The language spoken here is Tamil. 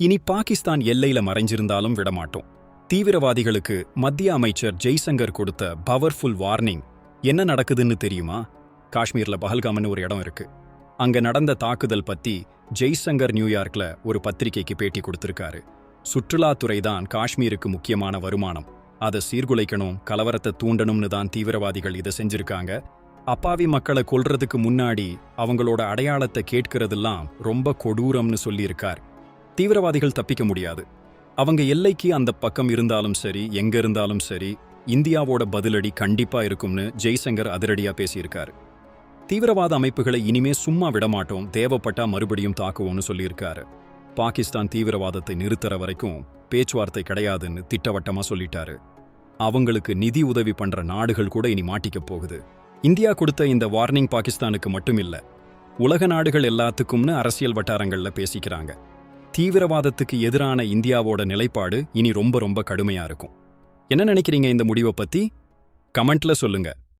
இனி பாகிஸ்தான் எல்லையில மறைஞ்சிருந்தாலும் விடமாட்டோம். தீவிரவாதிகளுக்கு மத்திய அமைச்சர் ஜெய்சங்கர் கொடுத்த பவர்ஃபுல் வார்னிங் என்ன நடக்குதுன்னு தெரியுமா? காஷ்மீர்ல பஹல்காம்னு ஒரு இடம் இருக்கு. அங்க நடந்த தாக்குதல் பத்தி ஜெய்சங்கர் நியூயார்க்ல ஒரு பத்திரிகைக்கு பேட்டி கொடுத்திருக்காரு. சுற்றுலாத்துறை தான் காஷ்மீருக்கு முக்கியமான வருமானம். அதை சீர்குலைக்கணும் கலவரத்தை தூண்டணும்னு தான் தீவிரவாதிகள் இதை செஞ்சிருக்காங்க. அப்பாவி மக்களை கொல்றதுக்கு முன்னாடி அவங்களோட அடையாளத்தை கேட்கறதெல்லாம் ரொம்ப கொடூரம்னு சொல்லியிருக்கார். தீவிரவாதிகள் தப்பிக்க முடியாது. அவங்க எல்லைக்கு அந்த பக்கம் இருந்தாலும் சரி எங்க இருந்தாலும் சரி இந்தியாவோட பதிலடி கண்டிப்பா இருக்கும்னு ஜெய்சங்கர் அதிரடியா பேசியிருக்காரு. தீவிரவாத அமைப்புகளை இனிமே சும்மா விடமாட்டோம் தேவைப்பட்டா மறுபடியும் தாக்குவோம்னு சொல்லியிருக்காரு. பாகிஸ்தான் தீவிரவாதத்தை நிறுத்துற வரைக்கும் பேச்சுவார்த்தை கிடையாதுன்னு திட்டவட்டமா சொல்லிட்டாரு. அவங்களுக்கு நிதி உதவி பண்ற நாடுகள் கூட இனி மாட்டிக்க போகுது. இந்தியா கொடுத்த இந்த வார்னிங் பாகிஸ்தானுக்கு மட்டும் இல்ல உலக நாடுகள் எல்லாத்துக்கும்னு அரசியல் வட்டாரங்கள்ல பேசிக்கிறாங்க. தீவிரவாதத்துக்கு எதிரான இந்தியாவோட நிலைப்பாடு இனி ரொம்ப ரொம்ப கடுமையா இருக்கும். என்ன நினைக்கிறீங்க இந்த முடிவை பத்தி? கமெண்ட்ல சொல்லுங்க.